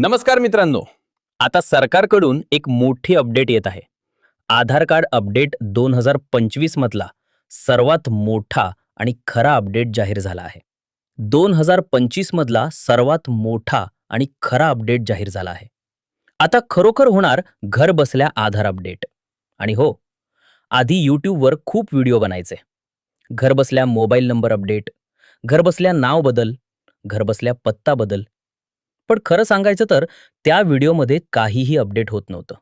नमस्कार मित्रांनो. आता सरकारकडून एक मोठी अपडेट येत आहे. आधार कार्ड अपडेट दोन हजार पंचवीस मधला सर्वात मोठा आणि खरा अपडेट जाहीर झाला आहे. दोन हजार पंचवीस मधला सर्वात मोठा आणि खरा अपडेट जाहीर झाला आहे. आता खरोखर होणार घर बसल्या आधार अपडेट. आणि हो आधी यूट्यूबवर खूप व्हिडिओ बनायचे. घरबसल्या मोबाईल नंबर अपडेट घरबसल्या नाव बदल घरबसल्या पत्ता बदल पण खरं सांगायचं तर त्या व्हिडिओमध्ये काहीही अपडेट होत नव्हतं.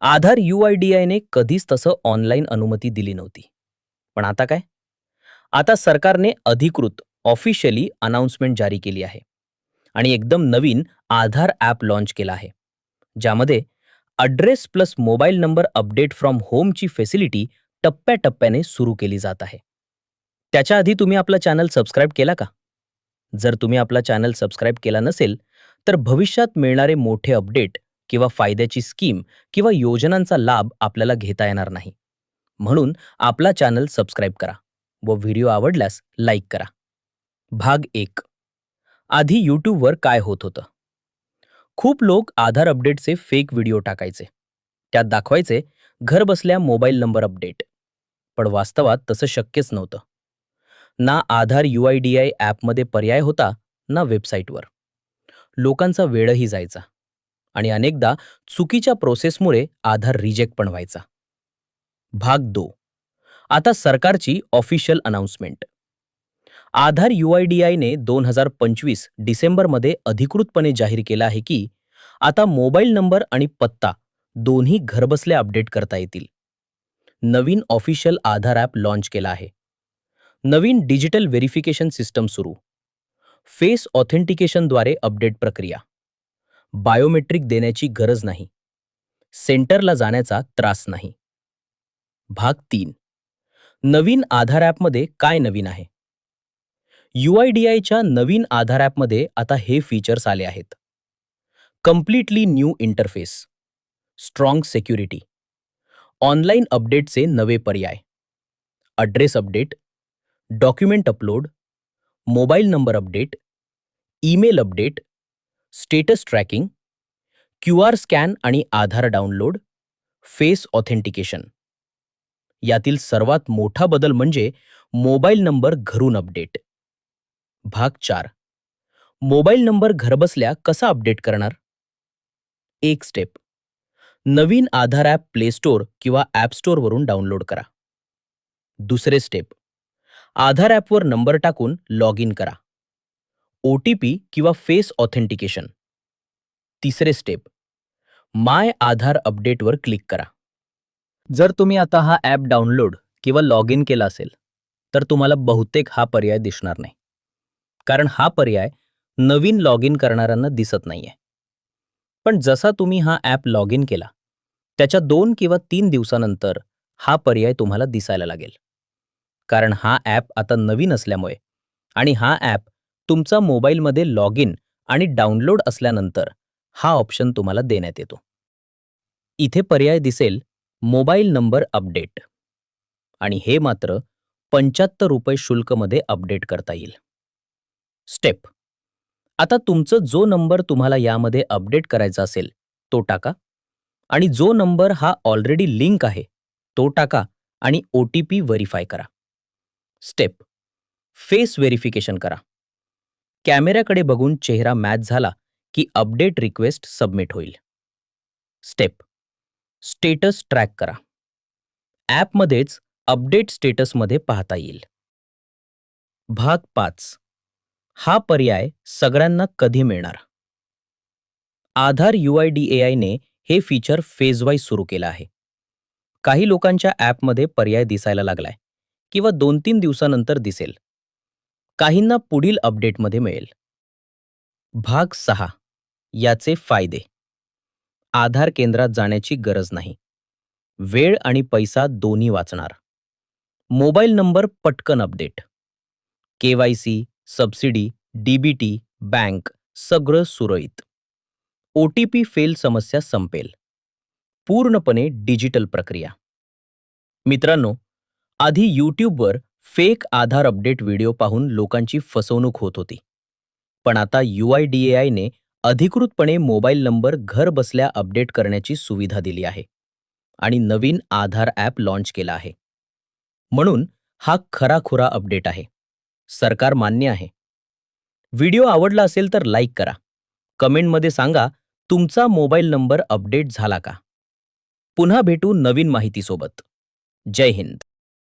आधार यू आय डी आयने कधीच तसं ऑनलाईन अनुमती दिली नव्हती. पण आता काय? आता सरकारने अधिकृत ऑफिशियली अनाउन्समेंट जारी केली आहे. आणि एकदम नवीन आधार ॲप लॉन्च केला आहे. ज्यामध्ये address plus mobile number update from होमची फेसिलिटी टप्प्याटप्प्याने सुरू केली जात आहे. त्याच्या आधी तुम्ही आपला चॅनल सबस्क्राईब केला का? जर तुम्ही आपला चॅनल सबस्क्राईब केला नसेल तर भविष्यात मिळणारे मोठे अपडेट किंवा फायद्याची स्कीम किंवा योजनांचा लाभ आपल्याला घेता येणार नाही. म्हणून आपला चॅनल सबस्क्राईब करा व व्हिडिओ आवडल्यास लाईक करा. भाग एक. आधी यूट्यूबवर काय होत होतं? खूप लोक आधार अपडेटचे फेक व्हिडिओ टाकायचे. त्यात दाखवायचे घर बसल्या मोबाईल नंबर अपडेट. पण वास्तवात तसं शक्यच नव्हतं. ना Aadhaar U I D I ॲपमध्ये पर्याय होता ना वेबसाईटवर. लोकांचा वेळही जायचा आणि अनेकदा चुकीच्या प्रोसेसमुळे आधार रिजेक्ट पण व्हायचा. भाग दो. आता सरकारची official announcement. Aadhaar U I D आयने दोन हजार पंचवीस डिसेंबरमध्ये अधिकृतपणे जाहीर केलं आहे की आता मोबाईल नंबर आणि पत्ता दोन्ही घरबसल्या अपडेट करता येतील. नवीन ऑफिशियल आधार ॲप लॉन्च केला आहे. नवीन डिजिटल व्हेरिफिकेशन सिस्टम सुरू. फेस ऑथेंटिकेशनद्वारे अपडेट प्रक्रिया. बायोमेट्रिक देण्याची गरज नाही. सेंटरला जाण्याचा त्रास नाही. भाग तीन. नवीन आधार ॲपमध्ये काय नवीन आहे? यू आय डी आयच्या नवीन आधार ॲपमध्ये आता हे फीचर्स आले आहेत. Completely new interface. Strong security. Online अपडेटचे नवे पर्याय. Address update document upload mobile number update email update status tracking Q R scan आणि आधार डाउनलोड फेस ऑथेंटिकेशन यातील सर्वात मोठा बदल म्हणजे मोबाईल नंबर घरून अपडेट भाग चार. मोबाईल नंबर घरबसल्या कसा अपडेट करणार? एक स्टेप नवीन आधार ॲप प्ले स्टोअर किंवा ॲप स्टोअरवरून डाउनलोड करा. दुसरे स्टेप आधार ॲपवर नंबर टाकून लॉग इन करा. ओ टी पी किंवा फेस ऑथेंटिकेशन. तिसरे स्टेप. माय आधार अपडेटवर क्लिक करा. जर तुम्ही आता हा ॲप डाउनलोड किंवा लॉग इन केला असेल तर तुम्हाला बहुतेक हा पर्याय दिसणार नाही. कारण हा पर्याय नवीन लॉग इन करणाऱ्यांना दिसत नाहीये. पण जसा तुम्ही हा ॲप लॉग इन केला त्याच्या दोन किंवा तीन दिवसानंतर हा पर्याय तुम्हाला दिसायला लागेल. कारण हा ॲप आता नवीन असल्यामुळे. आणि हा ॲप तुमचा मोबाईलमध्ये लॉग इन आणि डाउनलोड असल्यानंतर हा ऑप्शन तुम्हाला देण्यात येतो. इथे पर्याय दिसेल मोबाईल नंबर अपडेट. आणि हे मात्र पंच्याहत्तर रुपये शुल्कमध्ये अपडेट करता येईल. स्टेप. आता तुमचं जो नंबर तुम्हाला यामध्ये अपडेट करायचा असेल तो टाका. आणि जो नंबर हा ऑलरेडी लिंक आहे तो टाका आणि ओ टी पी व्हेरीफाय करा. स्टेप. फेस व्हेरिफिकेशन करा. कॅमेऱ्याकडे बघून चेहरा मॅच झाला की अपडेट रिक्वेस्ट सबमिट होईल. स्टेप. स्टेटस ट्रॅक करा. ॲपमध्येच अपडेट स्टेटसमध्ये पाहता येईल. भाग पाच. हा पर्याय सगळ्यांना कधी मिळणार? Aadhaar U I D A आयने हे फीचर फेजवाईज सुरू केलं आहे. काही लोकांच्या ॲपमध्ये पर्याय दिसायला लागलाय. किंवा दोन तीन दिवसानंतर दिसेल. काहींना पुढील अपडेटमध्ये मिळेल. भाग सहा. याचे फायदे. आधार केंद्रात जाण्याची गरज नाही. वेळ आणि पैसा दोन्ही वाचणार. मोबाईल नंबर पटकन update. KYC subsidy DBT bank सगळं सुरळीत. ओ टी पी फेल समस्या संपेल. पूर्णपणे डिजिटल प्रक्रिया. मित्रांनो आधी यूट्यूबवर फेक आधार अपडेट व्हिडिओ पाहून लोकांची फसवणूक होत होती. पण आता यू आय डी ए आयने अधिकृतपणे मोबाईल नंबर घर बसल्या अपडेट करण्याची सुविधा दिली आहे आणि नवीन आधार ॲप लॉन्च केला आहे. म्हणून हा खराखुरा अपडेट आहे. सरकार मान्य आहे. व्हिडिओ आवडला असेल तर लाईक करा. कमेंटमध्ये सांगा तुमचा मोबाईल नंबर अपडेट झाला का? पुन्हा भेटू नवीन माहितीसोबत. जय हिंद.